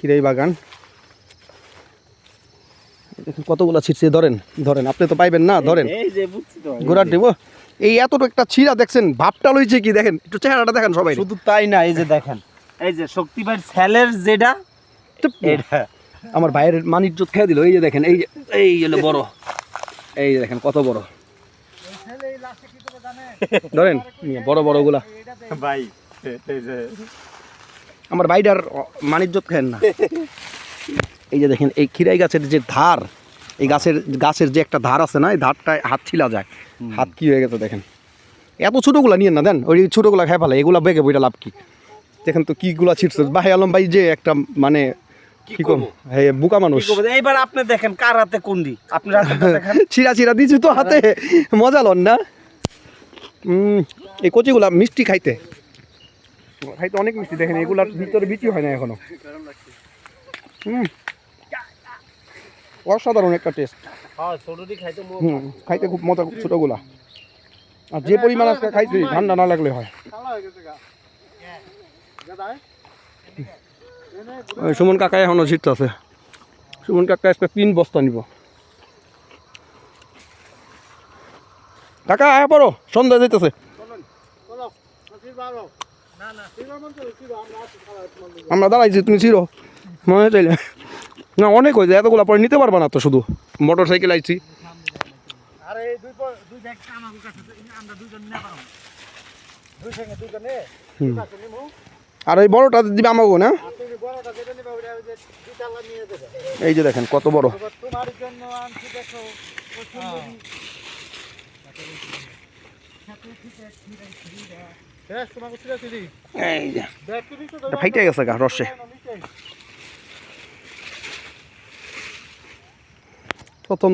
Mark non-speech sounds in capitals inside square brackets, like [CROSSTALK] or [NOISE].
খিরাই বাগান। দেখুন কতগুলা ছিটছে ধরেন ধরেন আপনি তো পাইবেন না ধরেন। গোড়ার দেব এই এতটুকু একটা ছিঁড়া দেখছেন ভাবটা লইছে কি? দেখেন একটু চেহারাটা দেখেন সবাই। শুধু তাই না এই যে দেখেন এই যে শক্তি ভাইয়ের স্যালের যেটা আমার ভাইয়ের মানিজ্য খেয়ে দিল এই যে দেখেন এই যে এই হলো বড়। [LAUGHS] এই যে দেখেন কত বড়। ধরেন বড় বড়গুলা ভাই এই যে। আমার ভাইটার মানিজ্য খেন না। [LAUGHS] এই যে দেখেন এই খিরাই গাছের যে ধার এই গাছের গাছের যে একটা ধার আছে না এই ধারটায় হাত ছিলা যায়। হাত কি হয়ে গেছে দেখেন। এত ছোটোগুলা নিয়ে না দেন ওই ছোটোগুলা খাই ফেলে এগুলা বেগে বইটা লাভ কি? দেখেন তো কিগুলা ছিটছে। বাহে আলম ভাই যে একটা মানে কি কম? হ্যাঁ বুকা মানুষ। এইবার আপনি দেখেন কার হাতে কুন্ডি দেখেন। [LAUGHS] ছিঁড়া ছিঁড়া দিছি তো হাতে মজা লন না। এই কচিগুলা মিষ্টি খাইতে। খাইতে অনেক মিষ্টি দেখেন এগুলার ভিতরে বিচি হয় না এখনও। হুম। অসাধারণ একটা টেস্ট হ্যাঁ খাইতে হুম খাইতে খুব মজা ছোটোগুলা। আর যে পরিমাণ আজকে খাইছি ঠান্ডা না লাগলে হয়। সুমন কাকা এখনও শীত আছে। সুমন কাকা আজকে তিন বস্তা নিব। কাকা আয়া পড়ো সন্ধ্যা যেতেছে আমরা দাঁড়াইছি তুমি ছিড়ো। মনে চাইলে না অনেক হয়েছে এতগুলা পরে নিতে পারবা না তো শুধু। মোটর সাইকেল আইছি। আরে এই বড়টা দিবে আমাকে না? এই যে দেখেন কত বড়। তোমার জন্য ফাইটে গেছে গা রসে।